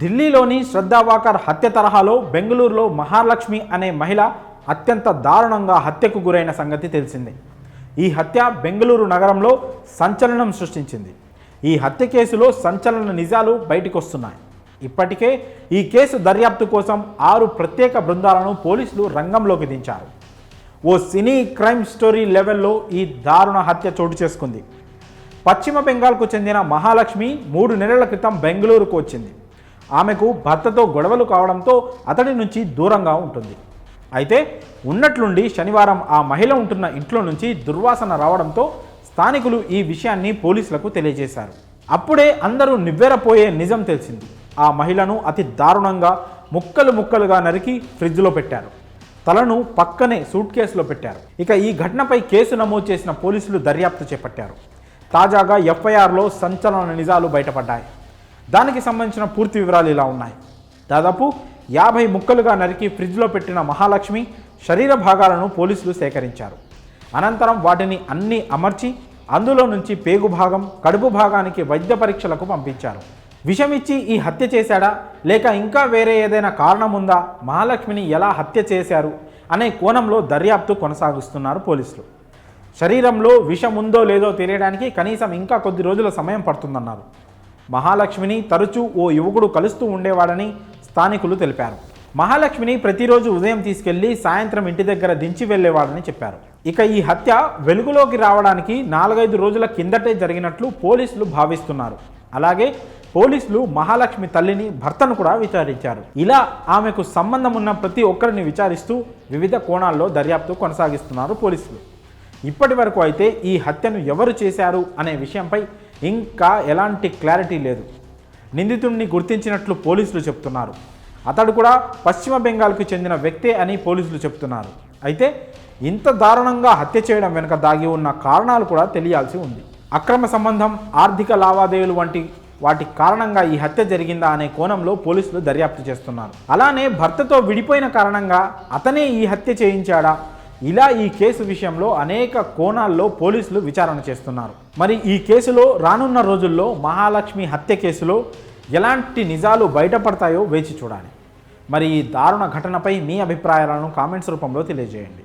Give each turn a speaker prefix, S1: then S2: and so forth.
S1: ఢిల్లీలోని శ్రద్ధావాకర్ హత్య తరహాలో బెంగళూరులో మహాలక్ష్మి అనే మహిళ అత్యంత దారుణంగా హత్యకు గురైన సంగతి తెలిసిందే. ఈ హత్య బెంగళూరు నగరంలో సంచలనం సృష్టించింది. ఈ హత్య కేసులో సంచలన నిజాలు బయటకొస్తున్నాయి. ఇప్పటికే ఈ కేసు దర్యాప్తు కోసం ఆరు ప్రత్యేక బృందాలను పోలీసులు రంగంలోకి దించారు. ఓ సినీ క్రైమ్ స్టోరీ లెవెల్లో ఈ దారుణ హత్య చోటు చేసుకుంది. పశ్చిమ బెంగాల్కు చెందిన మహాలక్ష్మి మూడు నెలల క్రితం బెంగళూరుకు వచ్చింది. ఆమెకు భర్తతో గొడవలు కావడంతో అతడి నుంచి దూరంగా ఉంటుంది. అయితే ఉన్నట్లుండి శనివారం ఆ మహిళ ఉంటున్న ఇంట్లో నుంచి దుర్వాసన రావడంతో స్థానికులు ఈ విషయాన్ని పోలీసులకు తెలియజేశారు. అప్పుడే అందరూ నివ్వెరపోయే నిజం తెలిసింది. ఆ మహిళను అతి దారుణంగా ముక్కలు ముక్కలుగా నరికి ఫ్రిడ్జ్లో పెట్టారు. తలను పక్కనే సూట్ కేసులో పెట్టారు. ఇక ఈ ఘటనపై కేసు నమోదు చేసిన పోలీసులు దర్యాప్తు చేపట్టారు. తాజాగా ఎఫ్ఐఆర్లో సంచలన నిజాలు బయటపడ్డాయి. దానికి సంబంధించిన పూర్తి వివరాలు ఇలా ఉన్నాయి. దాదాపు యాభై ముక్కలుగా నరికి ఫ్రిడ్జ్లో పెట్టిన మహాలక్ష్మి శరీర భాగాలను పోలీసులు సేకరించారు. అనంతరం వాటిని అన్ని అమర్చి అందులో నుంచి పేగు భాగం కడుపు భాగానికి వైద్య పరీక్షలకు పంపించారు. విషమిచ్చి ఈ హత్య చేశాడా? లేక ఇంకా వేరే ఏదైనా కారణం ఉందా మహాలక్ష్మిని ఎలా హత్య చేశారు? అనే కోణంలో దర్యాప్తు కొనసాగిస్తున్నారు పోలీసులు. శరీరంలో విషం ఉందో లేదో తెలియడానికి కనీసం ఇంకా కొద్ది రోజుల సమయం పడుతుందన్నారు. మహాలక్ష్మిని తరచూ ఓ యువకుడు కలుస్తూ ఉండేవాడని స్థానికులు తెలిపారు. మహాలక్ష్మిని ప్రతిరోజు ఉదయం తీసుకెళ్ళి సాయంత్రం ఇంటి దగ్గర దించి వెళ్ళేవాడని చెప్పారు. ఇక ఈ హత్య వెలుగులోకి రావడానికి నాలుగైదు రోజుల కిందటే జరిగినట్లు పోలీసులు భావిస్తున్నారు. అలాగే పోలీసులు మహాలక్ష్మి తల్లిని భర్తను కూడా విచారించారు. ఇలా ఆమెకు సంబంధం ఉన్న ప్రతి ఒక్కరిని విచారిస్తూ వివిధ కోణాల్లో దర్యాప్తు కొనసాగిస్తున్నారు పోలీసులు. ఇప్పటి వరకు అయితే ఈ హత్యను ఎవరు చేశారు అనే విషయంపై ఇంకా ఎలాంటి క్లారిటీ లేదు. నిందితుడిని గుర్తించినట్లు పోలీసులు చెప్తున్నారు. అతడు కూడా పశ్చిమ బెంగాల్కు చెందిన వ్యక్తే అని పోలీసులు చెప్తున్నారు. అయితే ఇంత దారుణంగా హత్య చేయడం వెనుక దాగి ఉన్న కారణాలు కూడా తెలియాల్సి ఉంది. అక్రమ సంబంధం ఆర్థిక లావాదేవీలు వంటి వాటి కారణంగా ఈ హత్య జరిగిందా అనే కోణంలో పోలీసులు దర్యాప్తు చేస్తున్నారు. అలానే భర్తతో విడిపోయిన కారణంగా అతనే ఈ హత్య చేయించాడా? ఇలా ఈ కేసు విషయంలో అనేక కోణాల్లో పోలీసులు విచారణ చేస్తున్నారు. మరి ఈ కేసులో రానున్న రోజుల్లో మహాలక్ష్మి హత్య కేసులో ఎలాంటి నిజాలు బయటపడతాయో వేచి చూడాలి. మరి ఈ దారుణ ఘటనపై మీ అభిప్రాయాలను కామెంట్స్ రూపంలో తెలియజేయండి.